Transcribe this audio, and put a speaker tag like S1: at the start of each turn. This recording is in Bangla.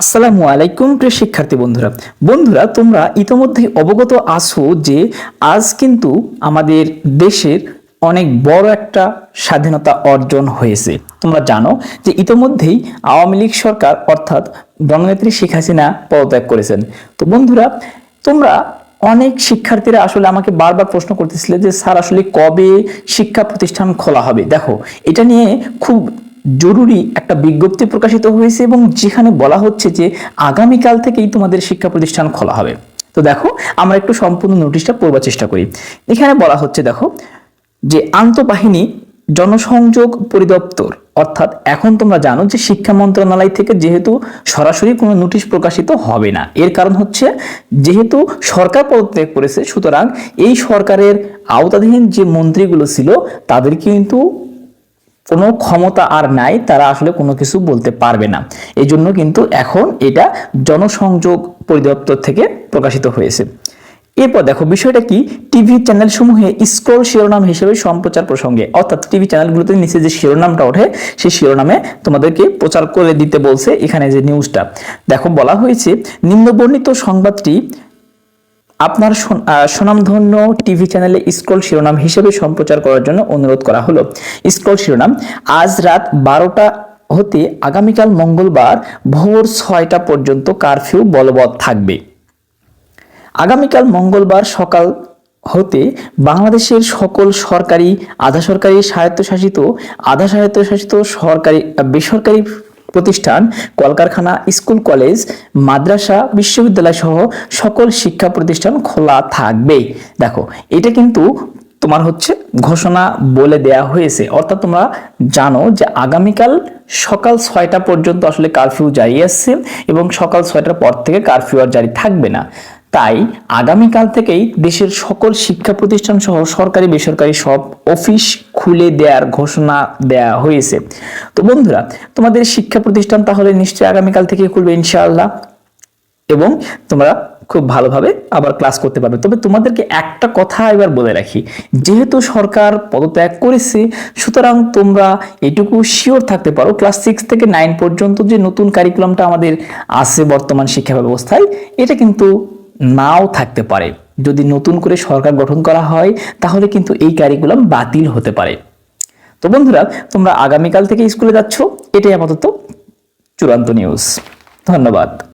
S1: আসসালামু আলাইকুম প্রিয় শিক্ষার্থী বন্ধুরা। বন্ধুরা, তোমরা ইতোমধ্যেই অবগত আছো যে আজ কিন্তু আমাদের দেশের অনেক বড় একটা স্বাধীনতা অর্জন হয়েছে। তোমরা জানো যে ইতোমধ্যেই আওয়ামী লীগ সরকার অর্থাৎ বঙ্গনেত্রী শেখ হাসিনা পদত্যাগ করেছেন। তো বন্ধুরা, তোমরা অনেক শিক্ষার্থীরা আসলে আমাকে বারবার প্রশ্ন করতেছিলে যে, স্যার, আসলে কবে শিক্ষা প্রতিষ্ঠান খোলা হবে? দেখো, এটা নিয়ে খুব জরুরি একটা বিজ্ঞপ্তি প্রকাশিত হয়েছে এবং যেখানে বলা হচ্ছে যে আগামীকাল থেকেই তোমাদের শিক্ষা প্রতিষ্ঠান খোলা হবে। তো দেখো, আমরা একটু সম্পূর্ণ নোটিশটা পড়বার চেষ্টা করি। এখানে বলা হচ্ছে, দেখো, যে আন্তঃবাহিনী জনসংযোগ পরিদপ্তর, অর্থাৎ এখন তোমরা জানো যে শিক্ষা মন্ত্রণালয় থেকে যেহেতু সরাসরি কোনো নোটিশ প্রকাশিত হবে না, এর কারণ হচ্ছে যেহেতু সরকার পদত্যাগ করেছে, সুতরাং এই সরকারের আওতাধীন যে মন্ত্রীগুলো ছিল তাদের কিন্তু কোনো ক্ষমতা আর নাই, তারা আসলে কোনো কিছু বলতে পারবে না। এই জন্য কিন্তু এখন এটা জনসংযোগ পরিদপ্তর থেকে প্রকাশিত হয়েছে। এরপর দেখো, বিষয়টা কি? টিভি চ্যানেল সমূহে স্ক্রল শিরোনাম হিসেবে সম্প্রচার প্রসঙ্গে, অর্থাৎ টিভি চ্যানেলগুলোতে নিচে যে শিরোনামটা ওঠে, সেই শিরোনামে তোমাদেরকে প্রচার করে দিতে বলছে এখানে যে নিউজটা। দেখো, বলা হয়েছে, নিম্নবর্ণিত সংবাদটি আপনার সোন- আহ, টিভি চ্যানেলে স্ক্রল শিরোনাম হিসেবে সম্প্রচার করার জন্য অনুরোধ করা হলো। স্ক্রল শিরোনাম আজ রাত বারোটা হতে আগামীকাল মঙ্গলবার ভোর ছয়টা পর্যন্ত কারফিউ বলবৎ থাকবে। আগামীকাল মঙ্গলবার সকাল হতে বাংলাদেশের সকল সরকারি আধা সরকারি স্বায়ত্তশাসিত আধা স্বায়ত্তশাসিত সরকারি বেসরকারি প্রতিষ্ঠান, কলকারখানা, স্কুল, কলেজ, মাদ্রাসা, বিশ্ববিদ্যালয় সহ সকল শিক্ষা প্রতিষ্ঠান খোলা থাকবে দেখো, এটা কিন্তু তোমার হচ্ছে ঘোষণা বলে দেয়া হয়েছে। অর্থাৎ তোমরা জানো যে আগামীকাল সকাল ছয়টা পর্যন্ত আসলে কারফিউ জারি আসছে এবং সকাল ছয়টার পর থেকে কারফিউ আর জারি থাকবে না। তাই আগামীকাল থেকেই দেশের সকল শিক্ষা প্রতিষ্ঠান সহ সরকারি বেসরকারি সব অফিস খুলে দেওয়ার ঘোষণা দেয়া হয়েছে। তো বন্ধুরা, তোমাদের শিক্ষা প্রতিষ্ঠান তাহলে নিশ্চয়ই আগামীকাল থেকে খুলবে ইনশাআল্লাহ এবং তোমরা খুব ভালোভাবে আবার ক্লাস করতে পারবে। তবে তোমাদেরকে একটা কথা এবার বলে রাখি, যেহেতু সরকার পদত্যাগ করেছে, সুতরাং তোমরা এটুকু শিওর থাকতে পারো ক্লাস সিক্স থেকে নাইন পর্যন্ত যে নতুন কারিকুলামটা আমাদের আছে বর্তমান শিক্ষা ব্যবস্থায়, এটা কিন্তু নাও থাকতে পারে। যদি নতুন করে সরকার গঠন করা হয়, তাহলে কিন্তু এই কারিকুলাম বাতিল হতে পারে। তো বন্ধুরা, তোমরা আগামীকাল থেকে স্কুলে যাচ্ছ। এটাই আপাতত চূড়ান্ত নিউজ ধন্যবাদ।